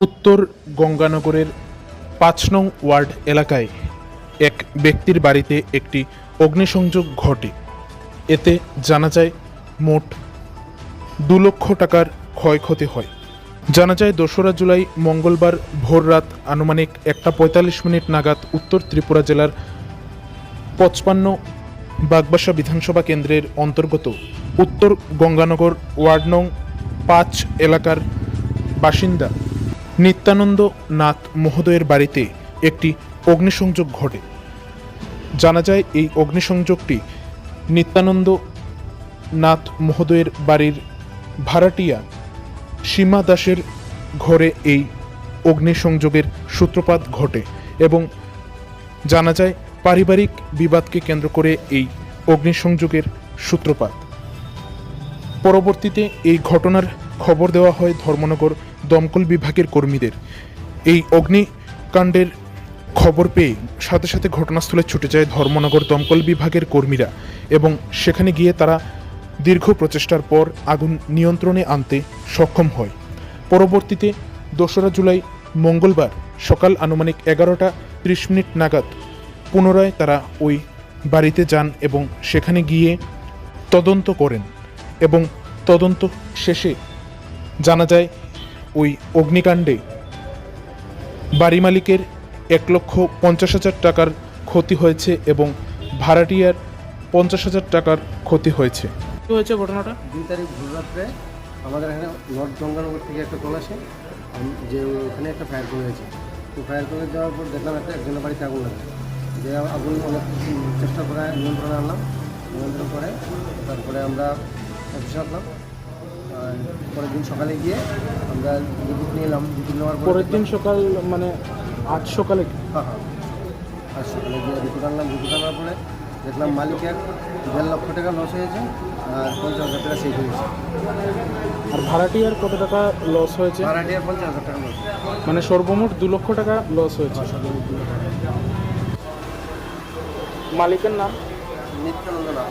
উত্তর গঙ্গানগরের পাঁচ নং ওয়ার্ড এলাকায় এক ব্যক্তির বাড়িতে একটি অগ্নিসংযোগ ঘটে। এতে জানা যায়, মোট দু লক্ষ টাকার ক্ষয়ক্ষতি হয়। জানা যায়, দোসরা জুলাই মঙ্গলবার ভোররাত আনুমানিক একটা পঁয়তাল্লিশ মিনিট নাগাদ উত্তর ত্রিপুরা জেলার পঁচপান্ন বাগবাসা বিধানসভা কেন্দ্রের অন্তর্গত উত্তর গঙ্গানগর ওয়ার্ড নং পাঁচ এলাকার বাসিন্দা নিত্যানন্দ নাথ মহোদয়ের বাড়িতে একটি অগ্নিসংযোগ ঘটে। জানা যায়, এই অগ্নিসংযোগটি নিত্যানন্দ নাথ মহোদয়ের বাড়ির ভাড়াটিয়া সীমা দাসের ঘরে এই অগ্নিসংযোগের সূত্রপাত ঘটে এবং জানা যায়, পারিবারিক বিবাদকে কেন্দ্র করে এই অগ্নিসংযোগের সূত্রপাত। পরবর্তীতে এই ঘটনার খবর দেওয়া হয় ধর্মনগর দমকল বিভাগের কর্মীদের। এই অগ্নিকাণ্ডের খবর পেয়ে সাথে সাথে ঘটনাস্থলে ছুটে যায় ধর্মনগর দমকল বিভাগের কর্মীরা এবং সেখানে গিয়ে তারা দীর্ঘ প্রচেষ্টার পর আগুন নিয়ন্ত্রণে আনতে সক্ষম হয়। পরবর্তীতে দোসরা জুলাই মঙ্গলবার সকাল আনুমানিক এগারোটা ত্রিশ মিনিট নাগাদ পুনরায় তারা ওই বাড়িতে যান এবং সেখানে গিয়ে তদন্ত করেন এবং তদন্ত শেষে জানা যায় ওই অগ্নিকাণ্ডে। বাড়ি মালিকের এক লক্ষ পঞ্চাশ হাজার টাকার ক্ষতি হয়েছে এবং ভাড়াটিয়ার পঞ্চাশ হাজার টাকার ক্ষতি হয়েছে। কি হয়েছে ঘটনাটা? দুই তারিখ ভোররাত্রে আমাদের এখানে নর্থ গঙ্গানগর থেকে একটা কল আসে যে ওখানে একটা ফায়ার করে হয়েছে। তো ফায়ার করে দেওয়ার পর দেখলাম একটা একজনের বাড়িতে আগুন লাগে। যে আগুন অনেক চেষ্টা করে নিয়ন্ত্রণে আনলাম। নিয়ন্ত্রণ করে তারপরে আমরা অফিসে আসলাম। আর পরের দিন সকালে গিয়ে আমরা বিদ্যুৎ নিয়ে এলাম বিদ্যুৎ নেওয়ার পরের দিন সকাল মানে আজ সকালে হ্যাঁ হ্যাঁ। আর সকালে গিয়ে বিদ্যুৎ আনলাম বিদ্যুৎ আনার পরে দেখলাম মালিকের দেড় লক্ষ টাকা লস হয়েছে আর পঞ্চাশ হাজার টাকা সেভ হয়েছে। আর ভাড়াটিয়ার কত টাকা লস হয়েছে? ভাড়াটিয়ার পঞ্চাশ হাজার টাকা লস মানে সর্বমোট দু লক্ষ টাকা লস হয়েছে। মালিকের নাম? নিত্যানন্দ নাথ